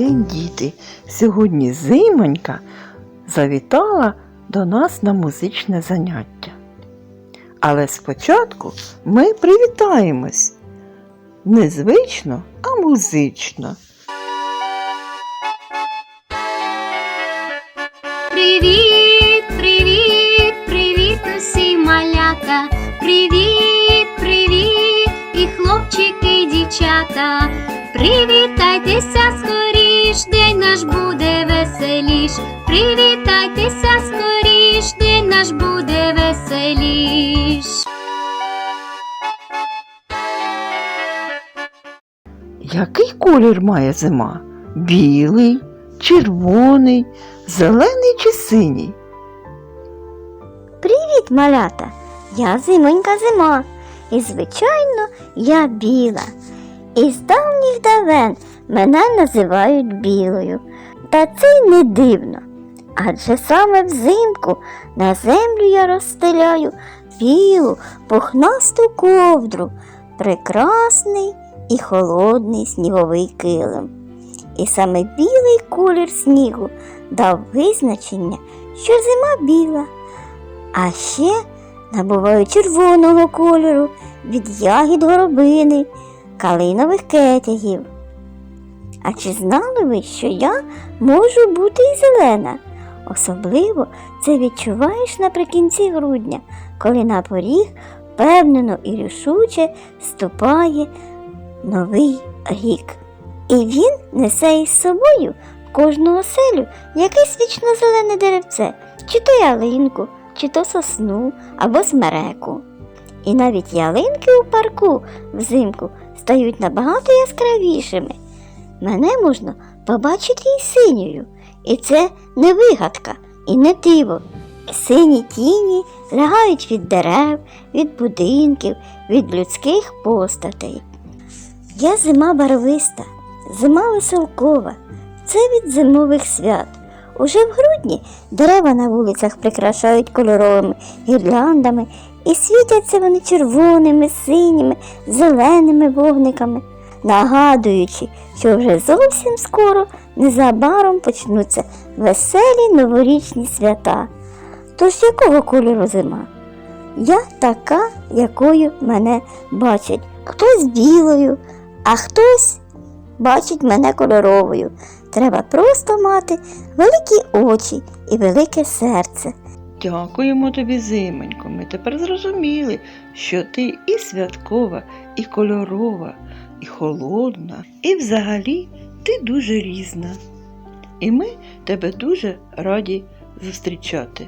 день, діти! Сьогодні зимонька завітала до нас на музичне заняття. Але спочатку ми привітаємось. Незвично, а музично. Привіт, привіт, привіт, усі малята. Привіт, привіт, і хлопчики, і дівчата. Привітайтеся наш буде веселіш. Привітайтеся скоріш, день наш буде веселіш. Який колір має зима? Білий, червоний, зелений чи синій? Привіт, малята! Я зимонька зима, і, звичайно, я біла. Із давніх давен мене називають білою. Та це й не дивно. Адже саме взимку на землю я розстеляю білу пухнасту ковдру, прекрасний і холодний сніговий килим. І саме білий колір снігу дав визначення, що зима біла. А ще набуваю червоного кольору від ягід горобини, калинових кетягів. А чи знали ви, що я можу бути і зелена? Особливо це відчуваєш наприкінці грудня, коли на поріг впевнено і рішуче ступає новий рік. І він несе із собою в кожну оселю якесь вічно зелене деревце, чи то ялинку, чи то сосну або смереку. І навіть ялинки у парку взимку стають набагато яскравішими. Мене можна побачити і синьою, і це не вигадка і не диво. Сині тіні лягають від дерев, від будинків, від людських постатей. Я зима барвиста, зима веселкова, це від зимових свят. Уже в грудні дерева на вулицях прикрашають кольоровими гірляндами і світяться вони червоними, синіми, зеленими вогниками, нагадуючи, що вже зовсім скоро незабаром почнуться веселі новорічні свята. Тож якого кольору зима? Я така, якою мене бачать. Хтось білою, а хтось бачить мене кольоровою. Треба просто мати великі очі і велике серце. Дякуємо тобі, зимонько. Ми тепер зрозуміли, що ти і святкова, і кольорова, і холодна, і взагалі ти дуже різна. І ми тебе дуже раді зустрічати.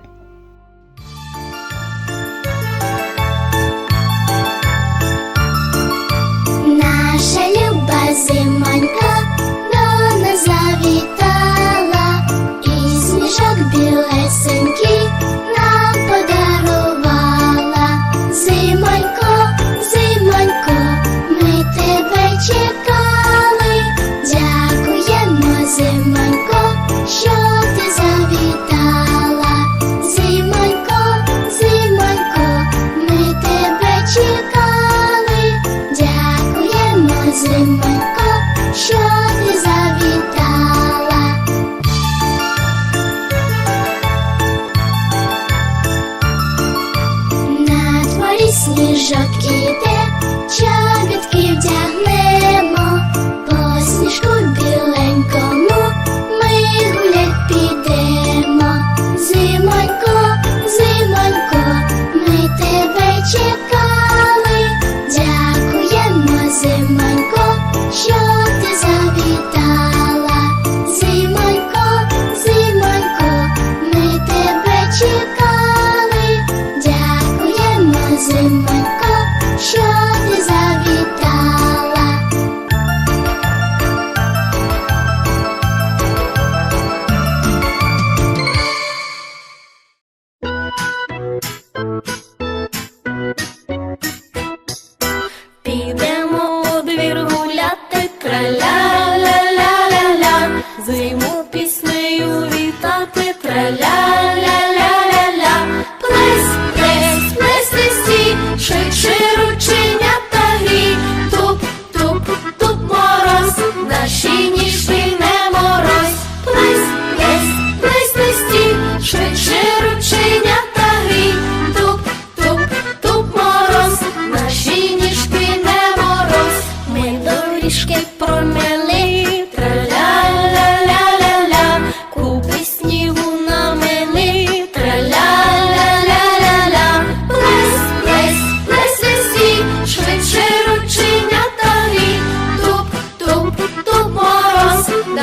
Сніжок іде,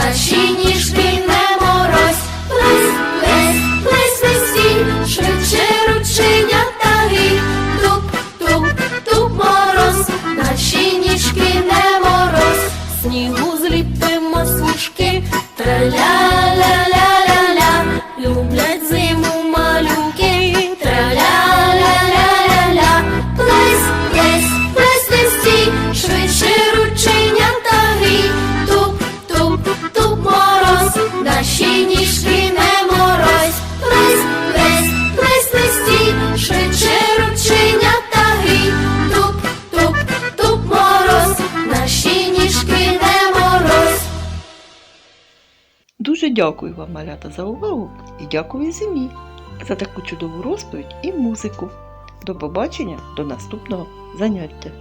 наші ніжки не морозь, плес, плес, плес, весіль, швидше ручення таги, туп, туп, туп мороз, наші нічки не мороз, снігу. Дякую вам, малята, за увагу і дякую зимі за таку чудову розповідь і музику. До побачення, до наступного заняття.